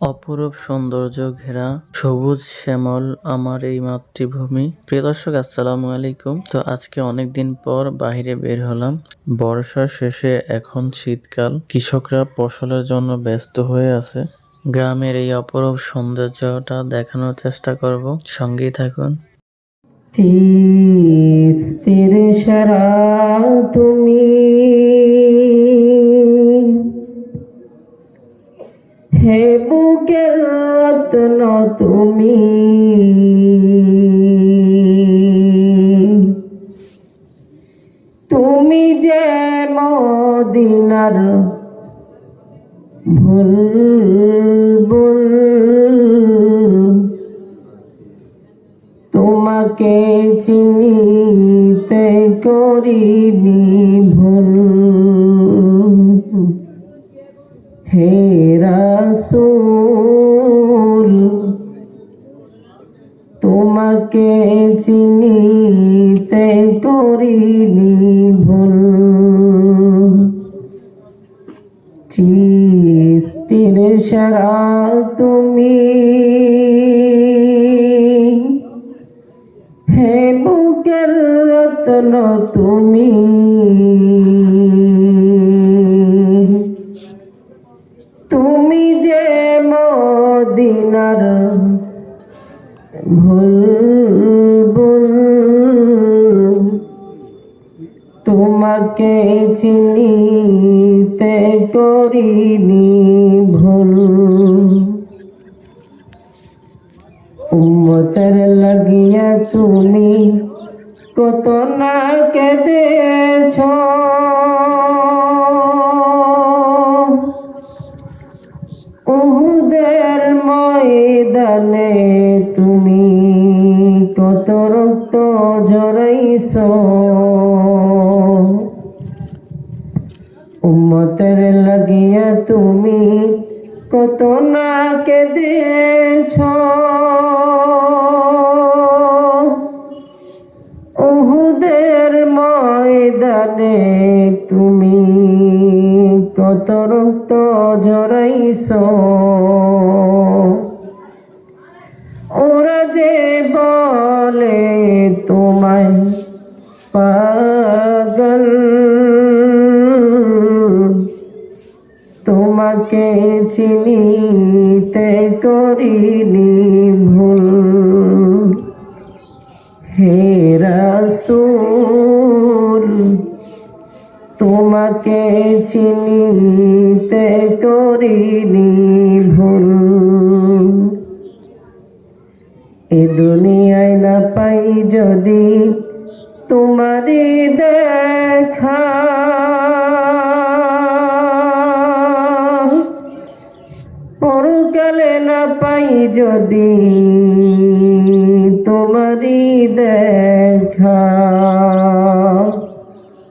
অপরূপ সৌন্দর্য ঘেরা সবুজ শ্যামল আমার এই মাতৃভূমি। প্রিয় দর্শক, আসসালামু আলাইকুম। তো আজকে অনেক দিন পর বাহিরে বের হলাম। বর্ষার শেষে এখন শীতকাল। কৃষকরা ফসলের জন্য ব্যস্ত হয়ে আছে। গ্রামের এই অপরূপ সৌন্দর্যটা দেখানোর চেষ্টা করব। সঙ্গেই থাকুন। সারা তুমি তুমি। তুমি যে মদিনার ভুল তোমাকে চিনিতে করিনি ভুল। হে রাসূল তোমাকে চিনিতে করিনি ভুল। চিস্তির সারা তুমি হে বুকের রত্ন তুমি। তুমি যে মদিনার ভুল তোমাকে চিনিতে করিনি ভুল। উম্মতের লাগিয়া তুমি কত না কেঁদেছ। উম্মতের লাগিয়া তুমি কত না কেঁদেছ উহুদের ময়দানে তুমি কত রক্ত ঝরাইছ। ওরা যে বলে তোমায় পাগল তোমাকে চিনিতে করিনি ভুল। হে রাসূল, তোমাকে চিনিতে করিনি ভুল। এ দুনিয়ায় না পাই যদি তোমারই দেখা পরকালে না পাই যদি।